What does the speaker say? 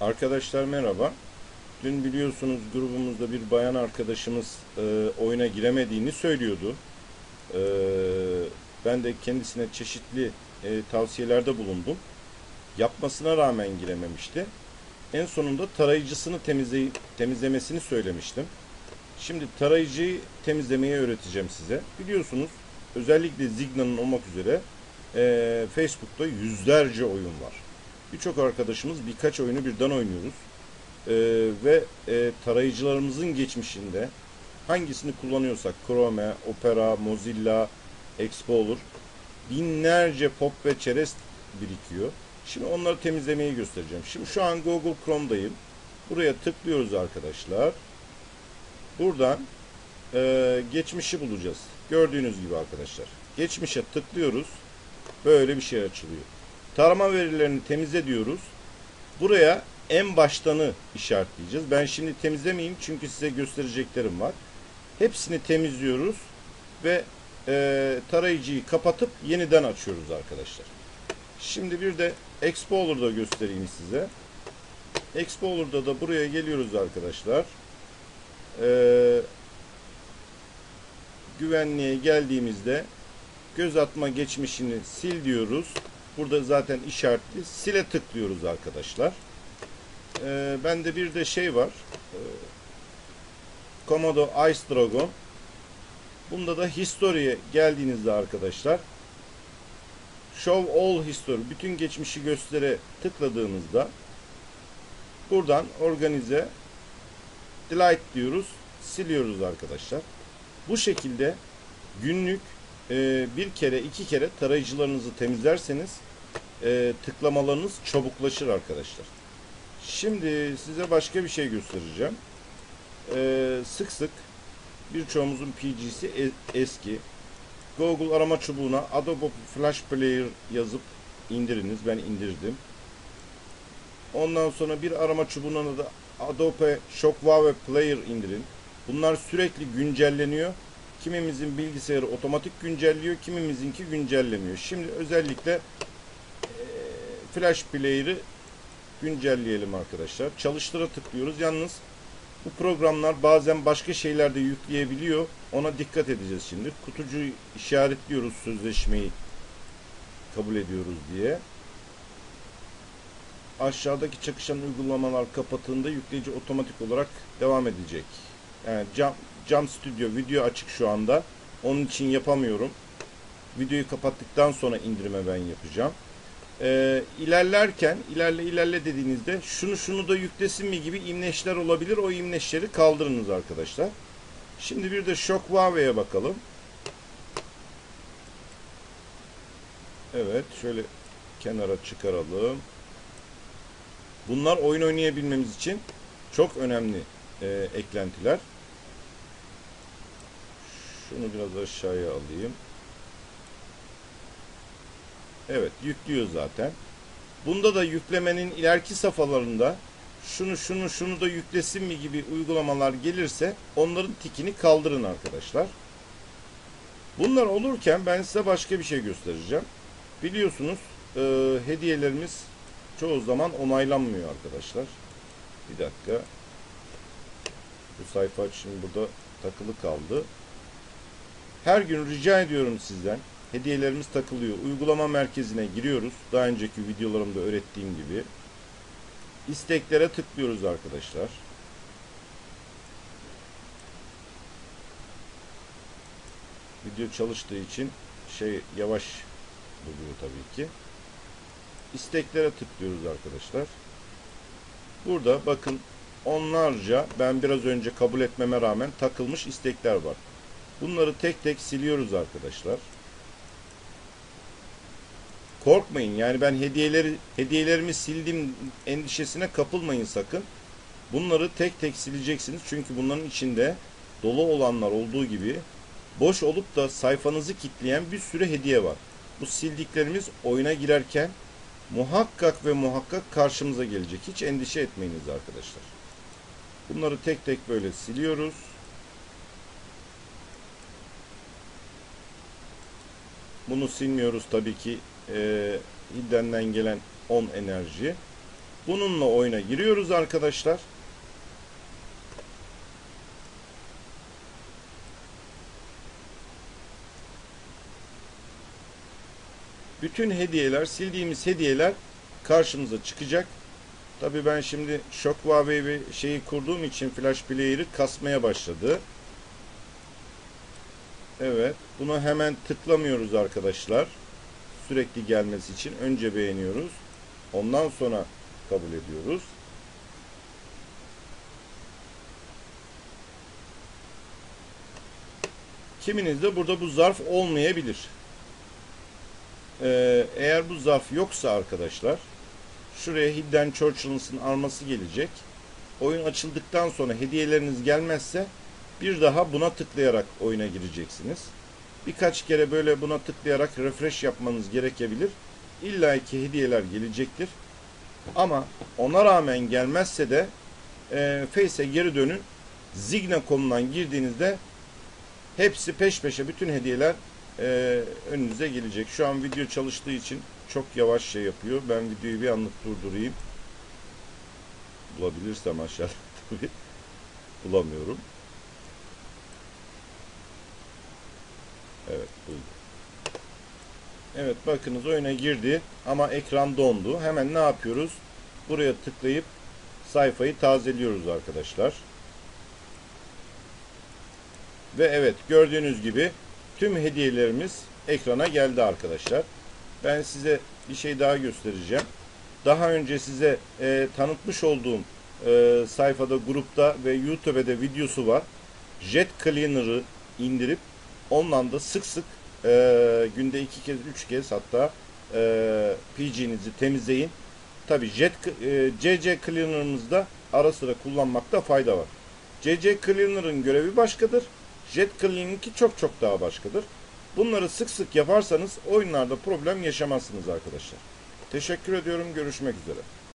Arkadaşlar merhaba. Dün biliyorsunuz grubumuzda bir bayan arkadaşımız e, oyuna giremediğini söylüyordu. E, ben de kendisine çeşitli e, tavsiyelerde bulundum. Yapmasına rağmen girememişti. En sonunda tarayıcısını temizley temizlemesini söylemiştim. Şimdi tarayıcıyı temizlemeyi öğreteceğim size. Biliyorsunuz özellikle Zigna'nın olmak üzere e, Facebook'ta yüzlerce oyun var. Birçok arkadaşımız birkaç oyunu birden oynuyoruz. Ee, ve e, tarayıcılarımızın geçmişinde hangisini kullanıyorsak Chrome, Opera, Mozilla, Explorer binlerce pop ve çerez birikiyor. Şimdi onları temizlemeyi göstereceğim. Şimdi şu an Google Chrome'dayım. Buraya tıklıyoruz arkadaşlar. Buradan e, geçmişi bulacağız. Gördüğünüz gibi arkadaşlar. Geçmişe tıklıyoruz. Böyle bir şey açılıyor. Tarama verilerini temizle diyoruz. Buraya en baştanı işaretleyeceğiz. Ben şimdi temizlemeyeyim çünkü size göstereceklerim var. Hepsini temizliyoruz ve e, tarayıcıyı kapatıp yeniden açıyoruz arkadaşlar. Şimdi bir de Explorer'da göstereyim size. Explorer'da da buraya geliyoruz arkadaşlar. Ee, güvenliğe geldiğimizde göz atma geçmişini sil diyoruz. Burada zaten işaretli. Sile tıklıyoruz arkadaşlar. Ee, bende bir de şey var. Ee, Komodo Ice Dragon. Bunda da History'e geldiğinizde arkadaşlar Show All History bütün geçmişi göstere tıkladığınızda buradan organize delete diyoruz. Siliyoruz arkadaşlar. Bu şekilde günlük e, bir kere iki kere tarayıcılarınızı temizlerseniz e, tıklamalarınız çabuklaşır arkadaşlar. Şimdi size başka bir şey göstereceğim. E, sık sık birçoğumuzun PG'si e, eski. Google arama çubuğuna Adobe Flash Player yazıp indiriniz. Ben indirdim. Ondan sonra bir arama çubuğuna da Adobe Shockwave Player indirin. Bunlar sürekli güncelleniyor. Kimimizin bilgisayarı otomatik güncelliyor, kimimizinki güncellemiyor. Şimdi özellikle e, Flash Player'ı güncelleyelim arkadaşlar. Çalıştıra tıklıyoruz. Yalnız bu programlar bazen başka şeyler de yükleyebiliyor. Ona dikkat edeceğiz şimdi. Kutucuğu işaretliyoruz sözleşmeyi kabul ediyoruz diye. Aşağıdaki çakışan uygulamalar kapattığında yükleyici otomatik olarak devam edecek. Yani Jam, Jam Studio video açık şu anda. Onun için yapamıyorum. Videoyu kapattıktan sonra indirime ben yapacağım. Ee, ilerlerken ilerle ilerle dediğinizde şunu şunu da yüklesin mi gibi imleçler olabilir. O imleçleri kaldırınız arkadaşlar. Şimdi bir de Shockwave'ye bakalım. Evet şöyle kenara çıkaralım. Bunlar oyun oynayabilmemiz için çok önemli e, eklentiler. Şunu biraz aşağıya alayım. Evet yüklüyor zaten. Bunda da yüklemenin ileriki safhalarında şunu şunu şunu da yüklesin mi gibi uygulamalar gelirse onların tikini kaldırın arkadaşlar. Bunlar olurken ben size başka bir şey göstereceğim. Biliyorsunuz e, hediyelerimiz çoğu zaman onaylanmıyor arkadaşlar. Bir dakika. Bu sayfa şimdi burada takılı kaldı. Her gün rica ediyorum sizden. Hediyelerimiz takılıyor. Uygulama merkezine giriyoruz. Daha önceki videolarımda öğrettiğim gibi. İsteklere tıklıyoruz arkadaşlar. Video çalıştığı için şey yavaş buluyor tabii ki. İsteklere tıklıyoruz arkadaşlar. Burada bakın onlarca ben biraz önce kabul etmeme rağmen takılmış istekler var. Bunları tek tek siliyoruz arkadaşlar. Korkmayın yani ben hediyeleri hediyelerimi sildim endişesine kapılmayın sakın. Bunları tek tek sileceksiniz çünkü bunların içinde dolu olanlar olduğu gibi boş olup da sayfanızı kitleyen bir sürü hediye var. Bu sildiklerimiz oyuna girerken muhakkak ve muhakkak karşımıza gelecek. Hiç endişe etmeyiniz arkadaşlar. Bunları tek tek böyle siliyoruz. Bunu silmiyoruz tabii ki e, Hidden'den gelen 10 enerji. Bununla oyuna giriyoruz arkadaşlar. Bütün hediyeler, sildiğimiz hediyeler karşımıza çıkacak. Tabii ben şimdi Shockwave bir şeyi kurduğum için Flash Player'ı kasmaya başladı. Evet, bunu hemen tıklamıyoruz arkadaşlar. Sürekli gelmesi için önce beğeniyoruz. Ondan sonra kabul ediyoruz. Kiminizde burada bu zarf olmayabilir. Ee, eğer bu zarf yoksa arkadaşlar şuraya Hidden Churchill's'ın arması gelecek. Oyun açıldıktan sonra hediyeleriniz gelmezse bir daha buna tıklayarak oyuna gireceksiniz. Birkaç kere böyle buna tıklayarak refresh yapmanız gerekebilir. İlla ki hediyeler gelecektir. Ama ona rağmen gelmezse de e, Face'e geri dönün. Zigna.com'dan girdiğinizde hepsi peş peşe bütün hediyeler e, önünüze gelecek. Şu an video çalıştığı için çok yavaş şey yapıyor. Ben videoyu bir anlık durdurayım. Bulabilirsem aşağıda tabii. Bulamıyorum. Buldum. Evet bakınız oyuna girdi ama ekran dondu. Hemen ne yapıyoruz? Buraya tıklayıp sayfayı tazeliyoruz arkadaşlar. Ve evet gördüğünüz gibi tüm hediyelerimiz ekrana geldi arkadaşlar. Ben size bir şey daha göstereceğim. Daha önce size e, tanıtmış olduğum e, sayfada, grupta ve YouTube'da videosu var. Jet Cleaner'ı indirip ondan da sık sık e, günde iki kez, üç kez hatta e, PG'nizi temizleyin. Tabi Jet e, CC Cleaner'ımızda ara sıra kullanmakta fayda var. CC Cleaner'ın görevi başkadır. Jet Cleaner'ınki çok çok daha başkadır. Bunları sık sık yaparsanız oyunlarda problem yaşamazsınız arkadaşlar. Teşekkür ediyorum. Görüşmek üzere.